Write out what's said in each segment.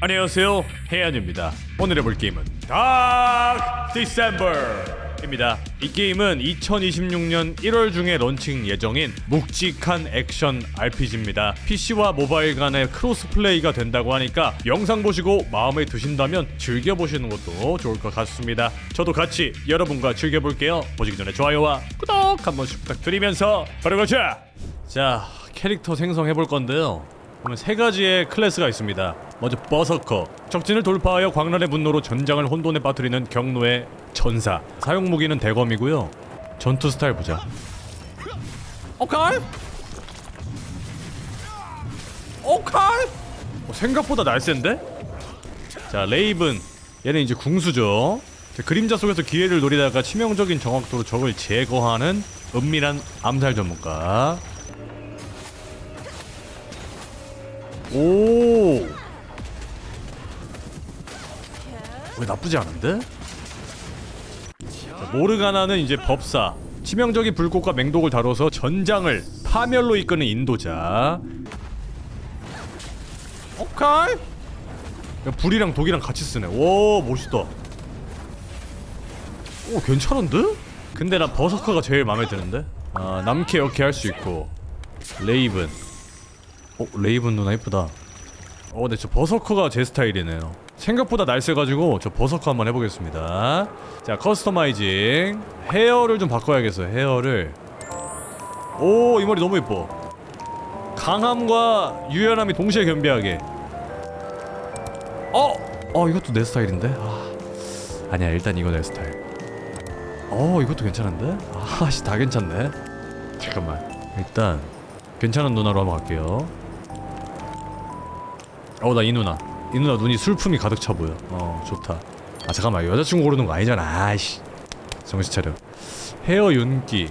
안녕하세요. 해안입니다. 오늘 해볼 게임은 닥 디셈버입니다. 이 게임은 2026년 1월 중에 런칭 예정인 묵직한 액션 RPG입니다. PC와 모바일 간의 크로스 플레이가 된다고 하니까 영상 보시고 마음에 드신다면 즐겨보시는 것도 좋을 것 같습니다. 저도 같이 여러분과 즐겨볼게요. 보시기 전에 좋아요와 구독 한 번씩 부탁드리면서 바로 가자! 자 캐릭터 생성해 볼 건데요 보면 세 가지의 클래스가 있습니다. 먼저 버서커, 적진을 돌파하여 광란의 분노로 전장을 혼돈에 빠뜨리는 경로의 전사. 사용 무기는 대검이고요. 전투 스타일 보자. 오케이. 오케이. 어, 생각보다 날쌘데? 자 레이븐, 얘는 이제 궁수죠. 자, 그림자 속에서 기회를 노리다가 치명적인 정확도로 적을 제거하는 은밀한 암살 전문가. 오. 왜 나쁘지 않은데? 자, 모르가나는 이제 법사. 치명적인 불꽃과 맹독을 다뤄서 전장을 파멸로 이끄는 인도자. 오케이. 야, 불이랑 독이랑 같이 쓰네. 오 멋있다. 오 괜찮은데? 근데 나 버서커가 제일 마음에 드는데. 아 남캐 이렇게 할 수 있고 레이븐. 어 레이븐 누나 이쁘다. 어 근데 저 버서커가 제 스타일이네요. 생각보다 날쌔가지고 저 버서커 한번 해보겠습니다. 자 커스터마이징. 헤어를 좀 바꿔야겠어요 헤어를. 오 이 머리 너무 이뻐. 강함과 유연함이 동시에 겸비하게. 어! 어 이것도 내 스타일인데? 아, 아니야 일단 이거 내 스타일. 어 이것도 괜찮은데? 아씨 다 괜찮네. 잠깐만 일단 괜찮은 누나로 한번 갈게요 어나 이 누나. 이 누나 눈이 슬픔이 가득 차 보여. 어 좋다. 아 잠깐만. 여자친구 고르는 거 아니잖아. 아이씨. 정신 차려. 헤어 윤기.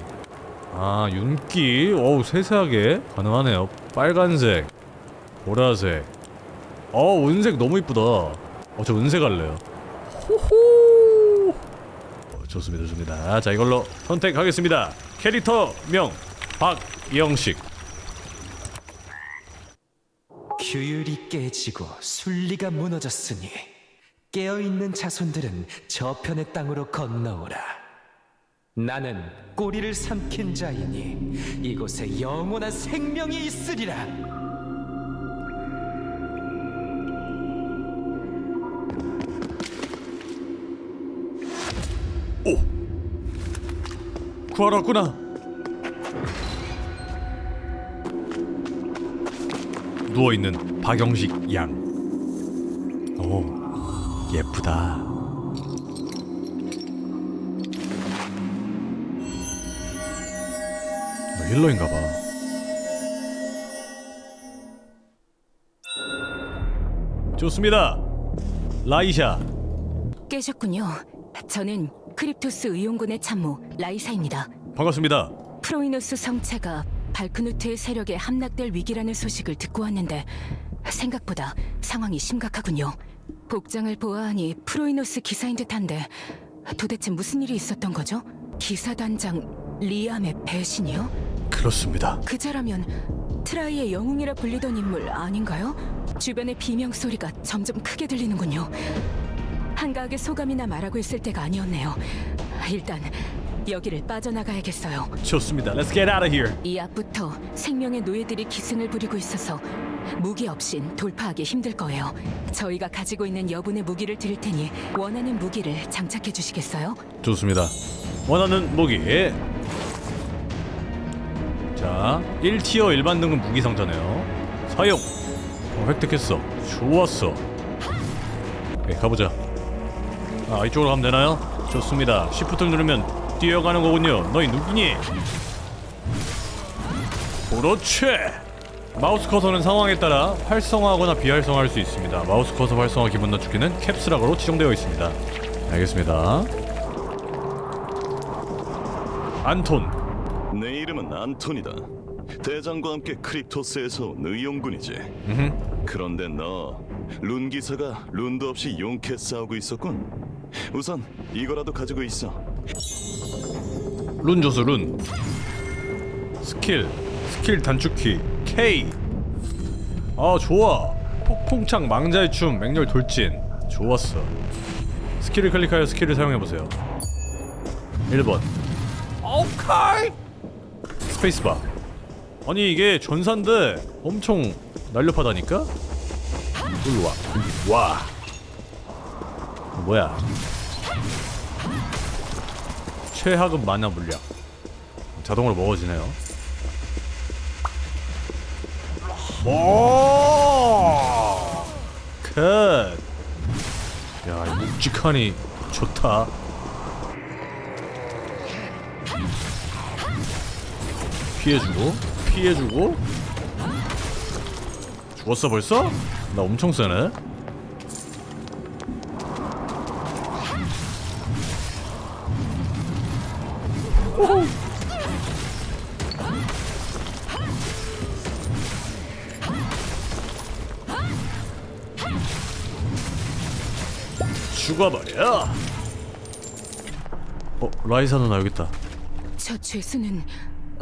아 윤기? 어우 세세하게. 가능하네요. 빨간색. 보라색. 어 은색 너무 이쁘다. 어 저 은색 할래요. 호호! 어, 좋습니다 좋습니다. 자 이걸로 선택하겠습니다. 캐릭터명 박영식 규율이 깨지고 순리가 무너졌으니 깨어있는 자손들은 저편의 땅으로 건너오라. 나는 꼬리를 삼킨 자이니 이곳에 영원한 생명이 있으리라. 구하러 왔구나 누워 있는 박영식 양. 오, 예쁘다. 너 힐러인가 봐. 좋습니다. 라이샤. 깨셨군요. 저는 크립토스 의용군의 참모 라이사입니다. 반갑습니다. 프로이노스 성체가 발크누트의 세력에 함락될 위기라는 소식을 듣고 왔는데 생각보다 상황이 심각하군요. 복장을 보아하니 프로이노스 기사인 듯한데 도대체 무슨 일이 있었던 거죠? 기사단장 리암의 배신이요? 그렇습니다. 그자라면 트라이의 영웅이라 불리던 인물 아닌가요? 주변의 비명 소리가 점점 크게 들리는군요. 한가하게 소감이나 말하고 있을 때가 아니었네요. 일단 여기를 빠져나가야겠어요. 좋습니다. Let's get out of here. 이 앞부터 생명의 노예들이 기승을 부리고 있어서 무기 없인 돌파하기 힘들 거예요. 저희가 가지고 있는 여분의 무기를 드릴 테니 원하는 무기를 장착해 주시겠어요? 좋습니다. 원하는 무기. 자, 1티어 일반 등급 무기 상자네요. 사용. 어, 획득했어. 좋았어. 오케이, 가보자. 아, 이쪽으로 가면 되나요? 좋습니다. 시프트를 누르면 뛰어가는 거군요. 너희 누구니? 그렇지. 마우스 커서는 상황에 따라 활성화하거나 비활성화할 수 있습니다. 마우스 커서 활성화 기본 낮추기는 캡스락으로 지정되어 있습니다. 알겠습니다. 안톤 내 이름은 안톤이다. 대장과 함께 크립토스에서 온 의용군이지. 그런데 너 룬기사가 룬도 없이 용케 싸우고 있었군. 우선 이거라도 가지고 있어. 룬 조수 룬 스킬 스킬 단축키 K. 아 좋아. 폭풍창 망자의 춤 맹렬 돌진. 좋았어. 스킬을 클릭하여 스킬을 사용해보세요. 1번. 오케이! 스페이스바. 아니 이게 전사인데 엄청 날렵하다니까? 일로와. 와. 뭐야 최하급 만화 물량 자동으로 먹어지네요 오! 컷! 야, 이 묵직하니 좋다. 피해주고, 피해주고. 죽었어 벌써? 나 엄청 세네. 죽어버려. 어, 라이사 누나 여기 있다. 저 죄수는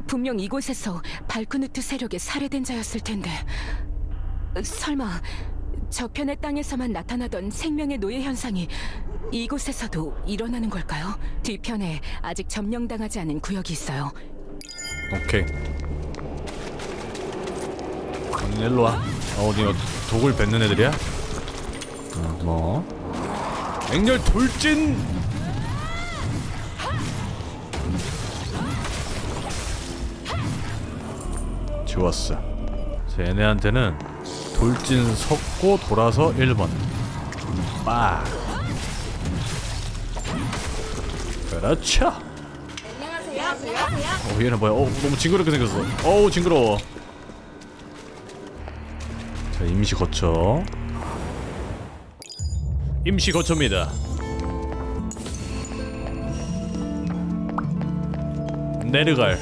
분명 이곳에서 발크누트 세력의 살해된 자였을 텐데 설마 저편의 땅에서만 나타나던 생명의 노예 현상이 이곳에서도 일어나는 걸까요? 뒤편에 아직 점령당하지 않은 구역이 있어요. 오케이. 언니 일로 와. 어, 어디 독을 뱉는 애들이야? 어, 뭐? 맹렬 돌진. 좋았어. 자, 얘네한테는 돌진 섞고 돌아서 1번. 빠. 그렇죠. 어 얘는 뭐야? 어 너무 징그럽게 생겼어. 어우 징그러워. 자 임시 거처. 임시 거처입니다. 내르갈.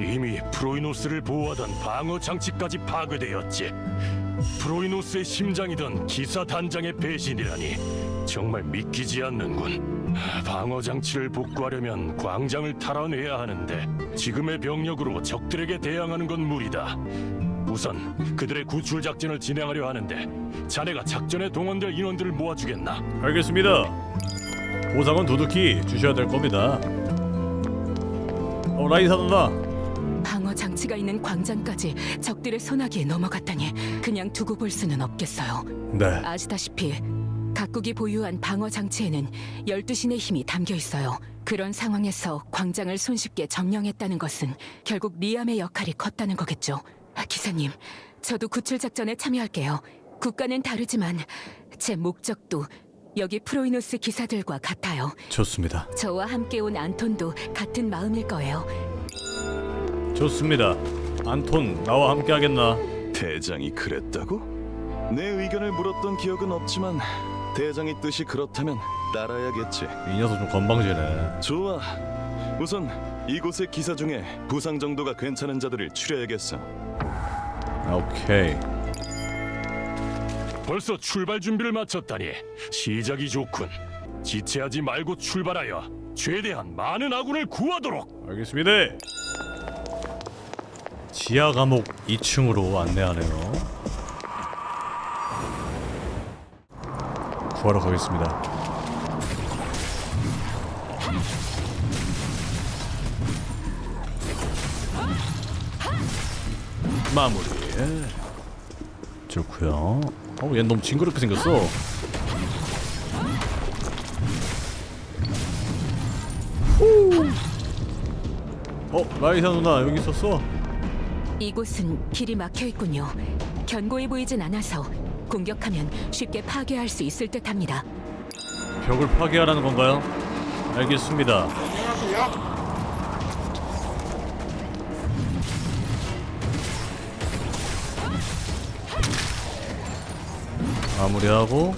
이미 프로이노스를 보호하던 방어 장치까지 파괴되었지. 프로이노스의 심장이던 기사 단장의 배신이라니 정말 믿기지 않는군. 방어 장치를 복구하려면 광장을 탈환해야 하는데 지금의 병력으로 적들에게 대항하는 건 무리다. 우선 그들의 구출 작전을 진행하려 하는데 자네가 작전에 동원될 인원들을 모아주겠나? 알겠습니다. 보상은 두둑히 주셔야 될 겁니다. 어 라이사 누나. 방어 장치가 있는 광장까지 적들의 소나기에 넘어갔다니 그냥 두고 볼 수는 없겠어요. 네. 아시다시피 각국이 보유한 방어 장치에는 12신의 힘이 담겨 있어요. 그런 상황에서 광장을 손쉽게 점령했다는 것은 결국 리암의 역할이 컸다는 거겠죠. 아, 기사님, 저도 구출 작전에 참여할게요. 국가는 다르지만 제 목적도 여기 프로이노스 기사들과 같아요. 좋습니다. 저와 함께 온 안톤도 같은 마음일 거예요. 좋습니다. 안톤 나와 함께 하겠나? 대장이 그랬다고? 내 의견을 물었던 기억은 없지만 대장의 뜻이 그렇다면 따라야겠지. 이 녀석 좀 건방지네. 좋아. 우선 이곳의 기사 중에 부상 정도가 괜찮은 자들을 추려야겠어. 오케이. 벌써 출발 준비를 마쳤다니 시작이 좋군. 지체하지 말고 출발하여 최대한 많은 아군을 구하도록. 알겠습니다. 지하 감옥 2층으로 안내하네요. 구하러 가겠습니다. 마무리. 좋고요. 어, 얘 너무 징그럽게 생겼어. 어, 라이사 누나 여기 있었어? 이곳은 길이 막혀 있군요. 견고해 보이진 않아서 공격하면 쉽게 파괴할 수 있을 듯합니다. 벽을 파괴하라는 건가요? 알겠습니다. 마무리하고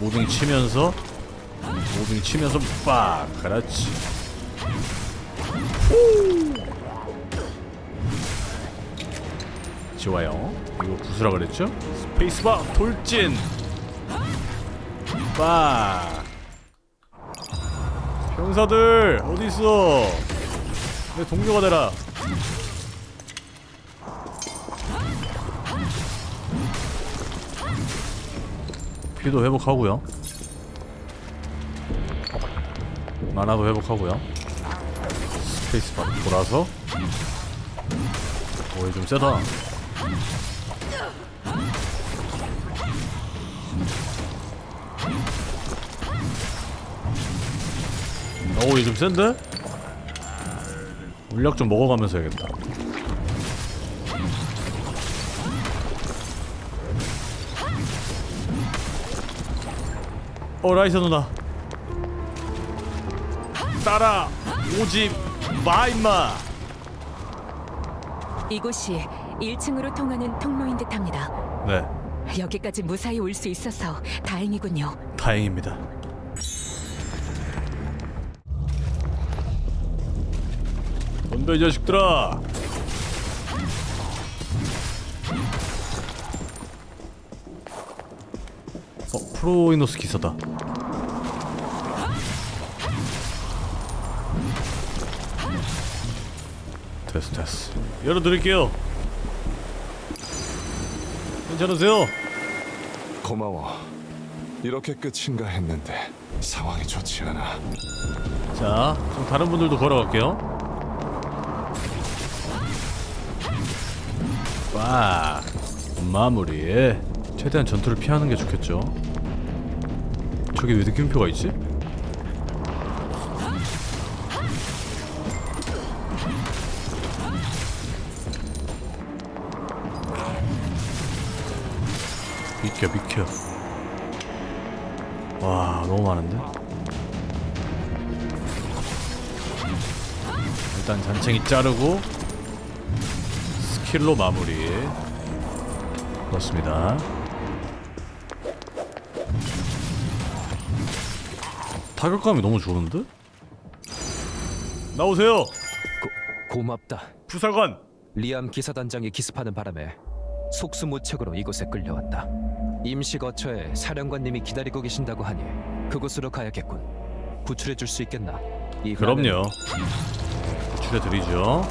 모빙 치면서 모빙 치면서 빡! 그렇지. 후! 좋아요. 이거 구수라 그랬죠? 스페이스바 돌진! 빡! 병사들 어디 있어? 내 동료가 되라 피도 회복하고요. 만화도 회복하고요. 스페이스 바로 돌아서. 오이 좀 세다. 오이 좀 센데? 물약 좀 먹어가면서 해야겠다. 어 라이사 누나. 따라 오지 마 임마. 이곳이 1층으로 통하는 통로인 듯합니다. 네. 여기까지 무사히 올 수 있어서 다행이군요. 다행입니다. 뭔데 이 자식들아 프로이노스 기사다 됐어 됐어 열어드릴게요 괜찮으세요? 고마워. 이렇게 끝인가 했는데 상황이 좋지 않아. 자, 좀 다른 분들도 걸어갈게요. 빡 마무리. 최대한 전투를 피하는 게 좋겠죠. 저기 왜 느낌표가 있지? 비켜 비켜. 와 너무 많은데? 일단 잔챙이 자르고 스킬로 마무리 그렇습니다 타격감이 너무 좋은데? 나오세요 고맙다. 부사관 리암 기사단장이 기습하는 바람에 속수무책으로 이곳에 끌려왔다. 임시 거처에 사령관님이 기다리고 계신다고 하니 그곳으로 가야겠군. 구출해 줄 수 있겠나? 이 그럼요 추려드리죠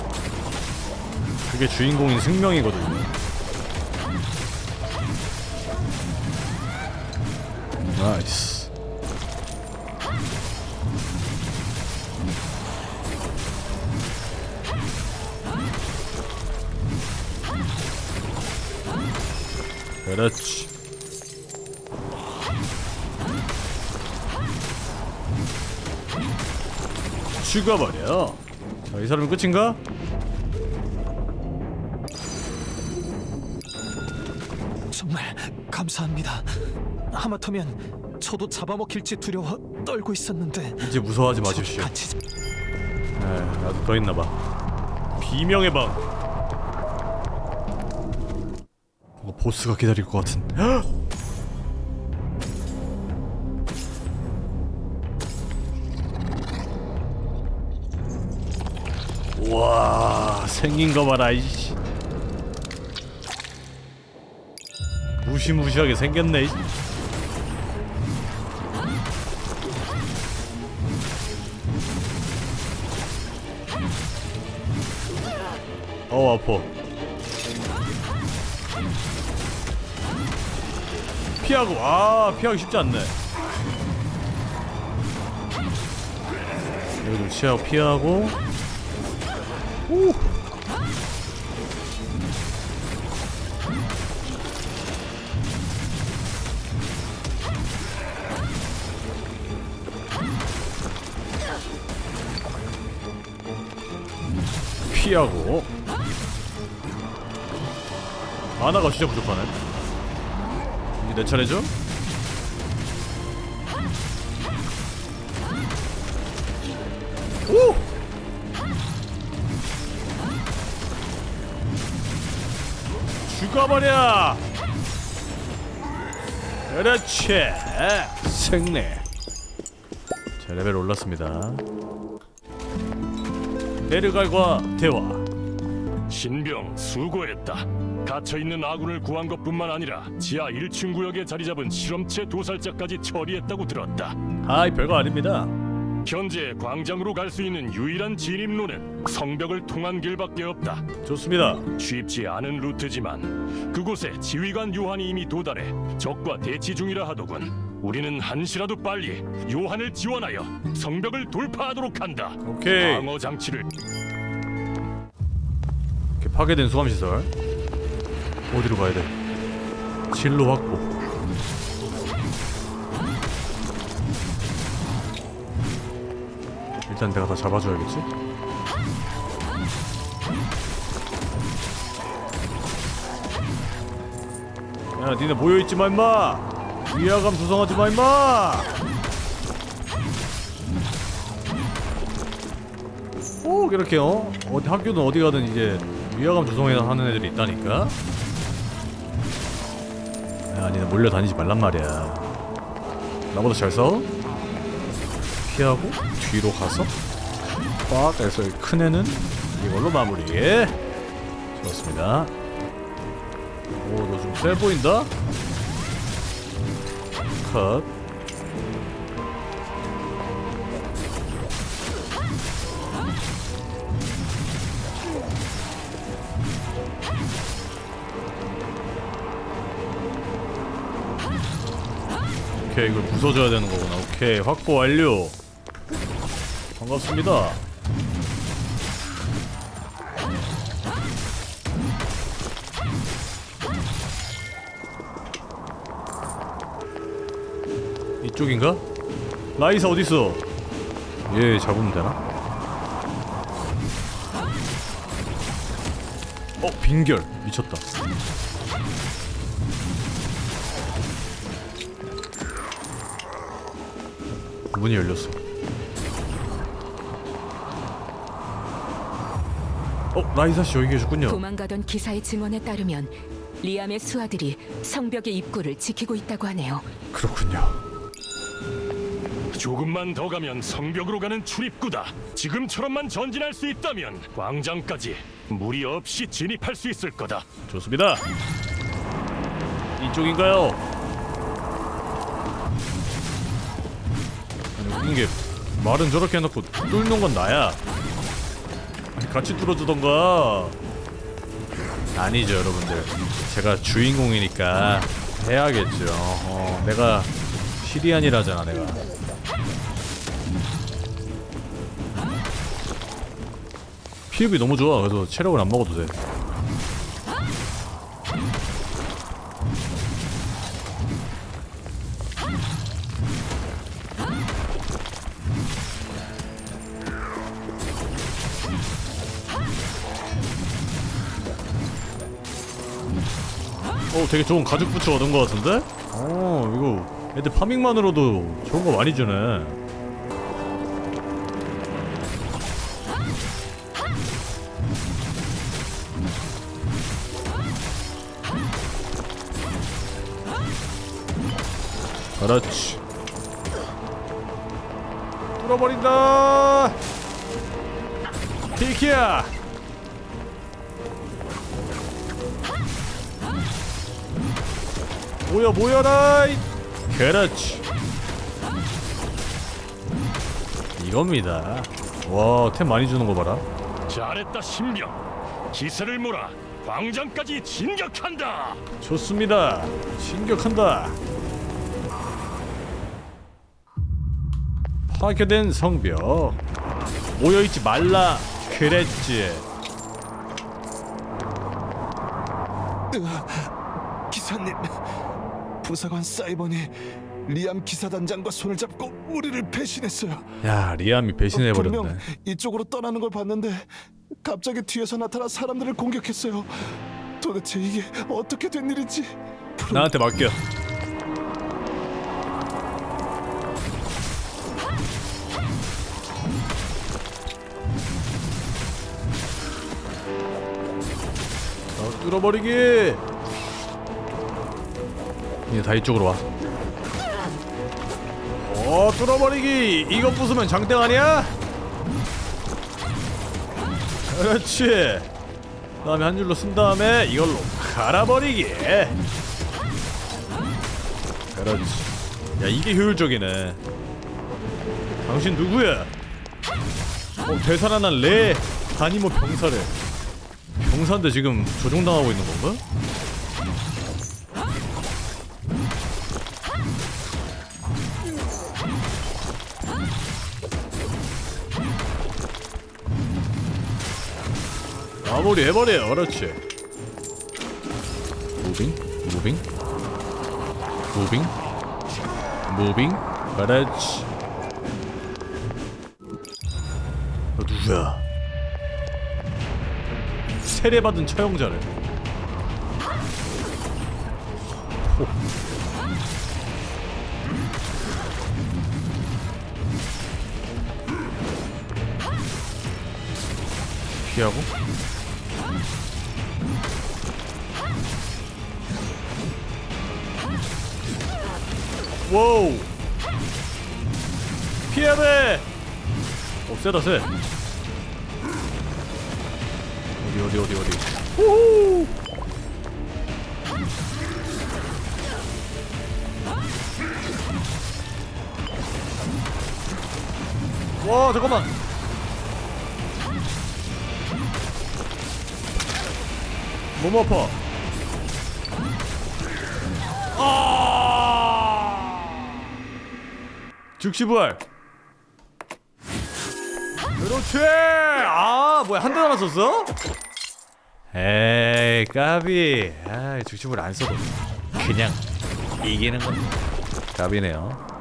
그게 주인공인 승명이거든요 나이스 그렇지. 죽어버려. 자, 이 사람이 끝인가? 정말 감사합니다. 하마터면 저도 잡아먹힐지 두려워 떨고 있었는데. 이제 무서워하지 마십시오. 같이 네, 나도 더 있나봐. 비명의 방 보스가 기다릴 것 같은 헉! 와 생긴 거 봐라 이씨 무시무시하게 생겼네 이씨. 어 아파 피하고 아 피하기 쉽지 않네. 여기 좀 치하고 피하고. 오! 피하고. 만화가 진짜 부족하네 내 차례죠? 오! 죽어버려! 그렇지! 승리! 자, 레벨 올랐습니다. 베르갈과 대화. 신병 수고했다. 갇혀 있는 아군을 구한 것뿐만 아니라 지하 1층 구역에 자리 잡은 실험체 도살자까지 처리했다고 들었다. 아이 별거 아닙니다. 현재 광장으로 갈 수 있는 유일한 진입로는 성벽을 통한 길밖에 없다. 좋습니다. 쉽지 않은 루트지만 그곳에 지휘관 요한이 이미 도달해 적과 대치 중이라 하더군. 우리는 한시라도 빨리 요한을 지원하여 성벽을 돌파하도록 한다. 오케이. 방어 장치를 파괴된 수감 시설 어디로 가야 돼? 진로 확보. 일단 내가 다 잡아줘야겠지? 야, 니네 모여 있지 마 임마. 위화감 조성하지 마 임마. 꼭 이렇게 어 어디 학교든 어디 가든 이제 위화감 조성해 하는 애들이 있다니까. 야, 니네 몰려 다니지 말란 말이야. 나보다 잘 싸워? 피하고 뒤로 가서 빡 해서 큰 애는 이걸로 마무리. 좋습니다. 오, 너 좀 세 보인다? 컷. 오케이 이걸 부숴줘야 되는 거구나 오케이 확보 완료 반갑습니다 이쪽인가? 라이사 어딨어? 얘 잡으면 되나? 어 빈결 미쳤다 문이 열렸어. 어, 라이사 씨 여기 계셨군요. 도망가던 기사의 증언에 따르면 리암의 수하들이 성벽의 입구를 지키고 있다고 하네요. 그렇군요. 조금만 더 가면 성벽으로 가는 출입구다. 지금처럼만 전진할 수 있다면 광장까지 무리 없이 진입할 수 있을 거다. 좋습니다. 이쪽인가요? 웃긴 게 말은 저렇게 해놓고 뚫는 건 나야. 같이 뚫어주던가. 아니죠 여러분들. 제가 주인공이니까 해야겠죠. 어, 내가 시리안이라잖아 내가. 피흡이 너무 좋아. 그래서 체력을 안 먹어도 돼. 어 되게 좋은 가죽 부츠 얻은 것 같은데? 어 이거 애들 파밍만으로도 좋은 거 많이 주네. 그렇지. 뚫어버린다! 티키야 모여 모여라 이. 그렇지. 이겁니다. 와템 많이 주는 거 봐라. 잘했다 신병. 기세를 몰아 광장까지 진격한다. 좋습니다. 진격한다. 파괴된 성벽. 모여있지 말라. 그랬지. 기사님, 부사관 사이번이 리암 기사단장과 손을 잡고 우리를 배신했어요. 야 리암이 분명 배신해버렸네 이쪽으로 떠나는 걸 봤는데 갑자기 뒤에서 나타나 사람들을 공격했어요. 도대체 이게 어떻게 된 일인지 나한테 맡겨 자, 뚫어버리기 이제 다 이쪽으로 와 어, 뚫어버리기 이거 부수면 장땡 아니야? 그렇지 다음에 한 줄로 쓴 다음에 이걸로 갈아버리기 그렇지 야 이게 효율적이네 당신 누구야? 어, 되살아난 레 다니모 병사래. 병사인데 지금 조종당하고 있는 건가? 마무리 해버려, 그렇지. 무빙, 무빙, 무빙, 무빙, 그렇지. 너 누구야? 세례받은 처형자래. 호. 피하고 와우. 피해야 돼. 어, 세다 세. 어디 어디 어디 어디? 우후. 와 잠깐만. 너무 아파. 아 즉시 부활 그렇지 아 뭐야 한 대 남았었어? 에이 까비 아 즉시 부활 안 써도 그냥 이기는 건 까비네요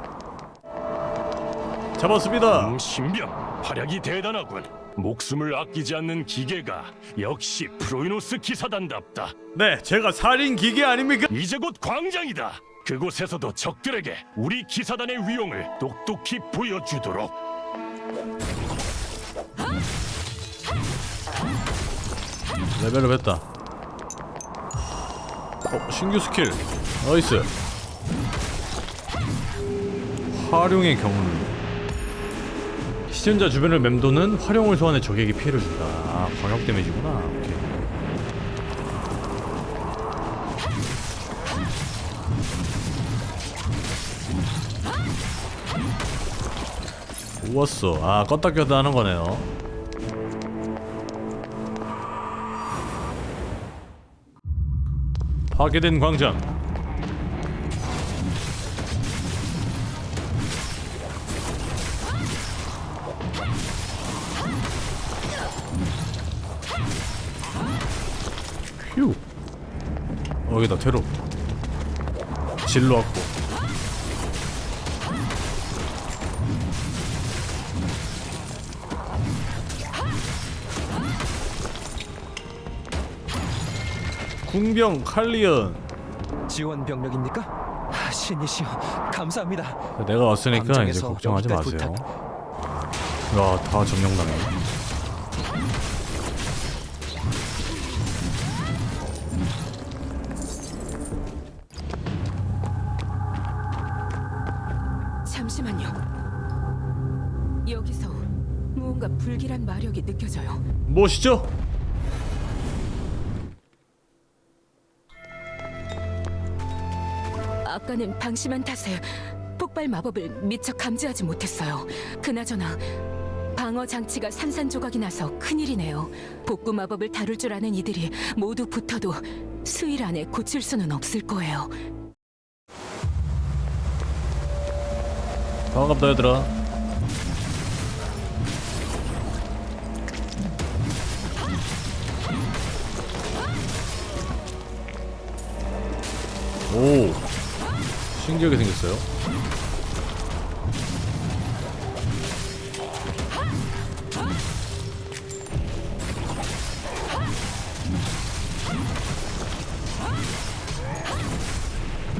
잡았습니다 음, 신병 활약이 대단하군. 목숨을 아끼지 않는 기계가 역시 프로이노스 기사단답다. 네 제가 살인 기계 아닙니까? 이제 곧 광장이다. 그곳에서도 적들에게 우리 기사단의 위용을 똑똑히 보여주도록. 레벨업 했다. 어 신규 스킬. 나이스. 활용의 경로 시전자 주변을 맴도는 활용을 소환해 적에게 피해를 준다. 아 광역 데미지구나 좋았어. 아 껐다 꼈다 하는 거네요. 파괴된 광장. 휴. 어, 여기다 테로. 질러 왔고 궁병 칼리언 지원 병력입니까? 아, 신이시여 감사합니다. 내가 왔으니까 이제 걱정하지 여기까지 마세요. 야, 다 점령당해. 잠시만요. 여기서 무언가 불길한 마력이 느껴져요. 무엇이죠? 아까는 방심한 탓에 폭발 마법을 미처 감지하지 못했어요. 그나저나 방어 장치가 산산조각이 나서 큰일이네요. 복구 마법을 다룰 줄 아는 이들이 모두 붙어도 수일 안에 고칠 수는 없을 거예요. 반갑다 얘들아. 오, 신기하게 생겼어요.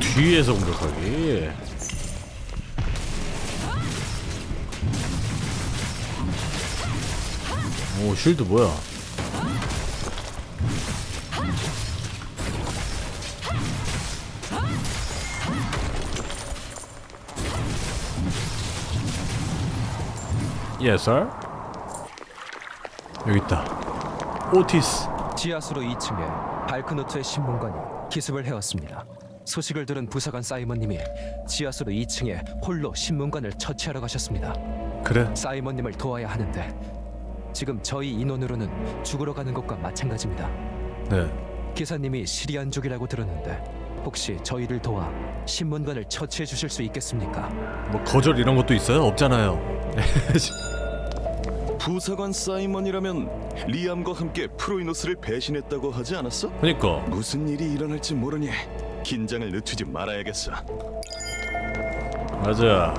뒤에서 공격하기. 오 쉴드 뭐야 Sir 여기 있다 오티스 지하수로 2층에 발크노트의 신문관이 기습을 해왔습니다. 소식을 들은 부사관 사이먼님이 지하수로 2층에 홀로 신문관을 처치하러 가셨습니다. 그래 사이먼님을 도와야 하는데 지금 저희 인원으로는 죽으러 가는 것과 마찬가지입니다. 네 기사님이 시리안족이라고 들었는데 혹시 저희를 도와 신문관을 처치해 주실 수 있겠습니까? 뭐 거절 이런 것도 있어요? 없잖아요 부사관 사이먼이라면 리암과 함께 프로이노스를 배신했다고 하지 않았어? 그니까 무슨 일이 일어날지 모르니 긴장을 늦추지 말아야겠어. 맞아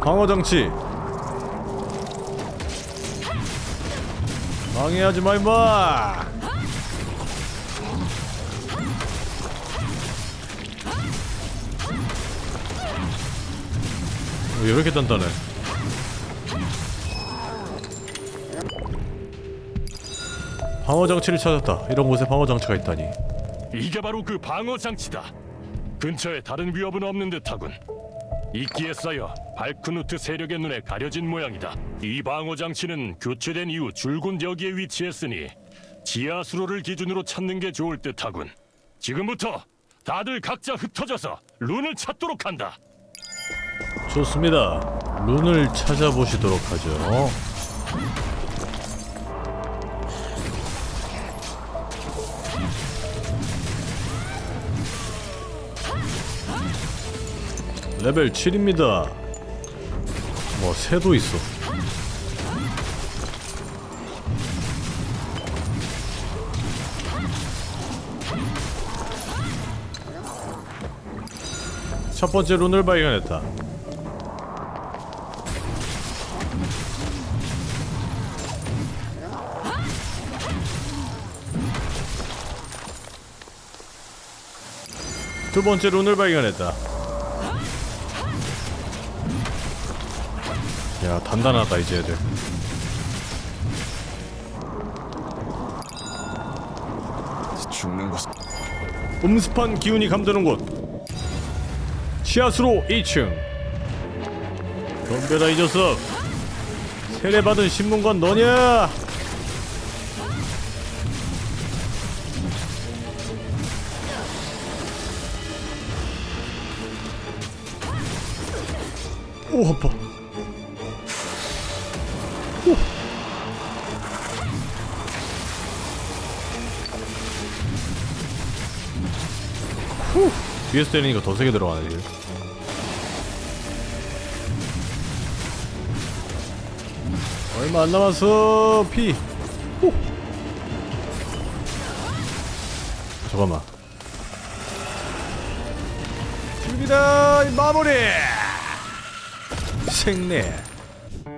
방어 장치 방해하지 마 임마 왜 이렇게 단단해 방어 장치를 찾았다 이런 곳에 방어 장치가 있다니 이게 바로 그 방어 장치다. 근처에 다른 위협은 없는 듯하군. 이끼에 쌓여 발크누트 세력의 눈에 가려진 모양이다. 이 방어 장치는 교체된 이후 줄곧 여기에 위치했으니 지하 수로를 기준으로 찾는 게 좋을 듯하군. 지금부터 다들 각자 흩어져서 룬을 찾도록 한다. 좋습니다. 룬을 찾아보시도록 하죠. 레벨 7입니다. 뭐 새도 있어. 첫 번째 룬을 발견했다. 두 번째 룬을 발견했다. 야 단단하다 이제 애들. 죽는 곳. 음습한 기운이 감도는 곳. 지하수로 2층. 덤벼라 이 녀석. 세례받은 신문관 너냐? 오 아파. 뒤에서 때리니까 더 세게 들어가네 이게. 얼마 안 남았어 피 후. 잠깐만 이 마무리 생내.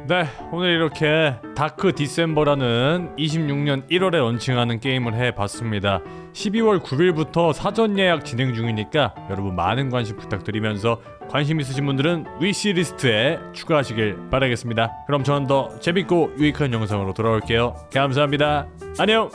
네 오늘 이렇게 다크 디셈버라는 26년 1월에 런칭하는 게임을 해봤습니다. 12월 9일부터 사전 예약 진행 중이니까 여러분 많은 관심 부탁드리면서 관심 있으신 분들은 위시리스트에 추가하시길 바라겠습니다. 그럼 저는 더 재밌고 유익한 영상으로 돌아올게요. 감사합니다. 안녕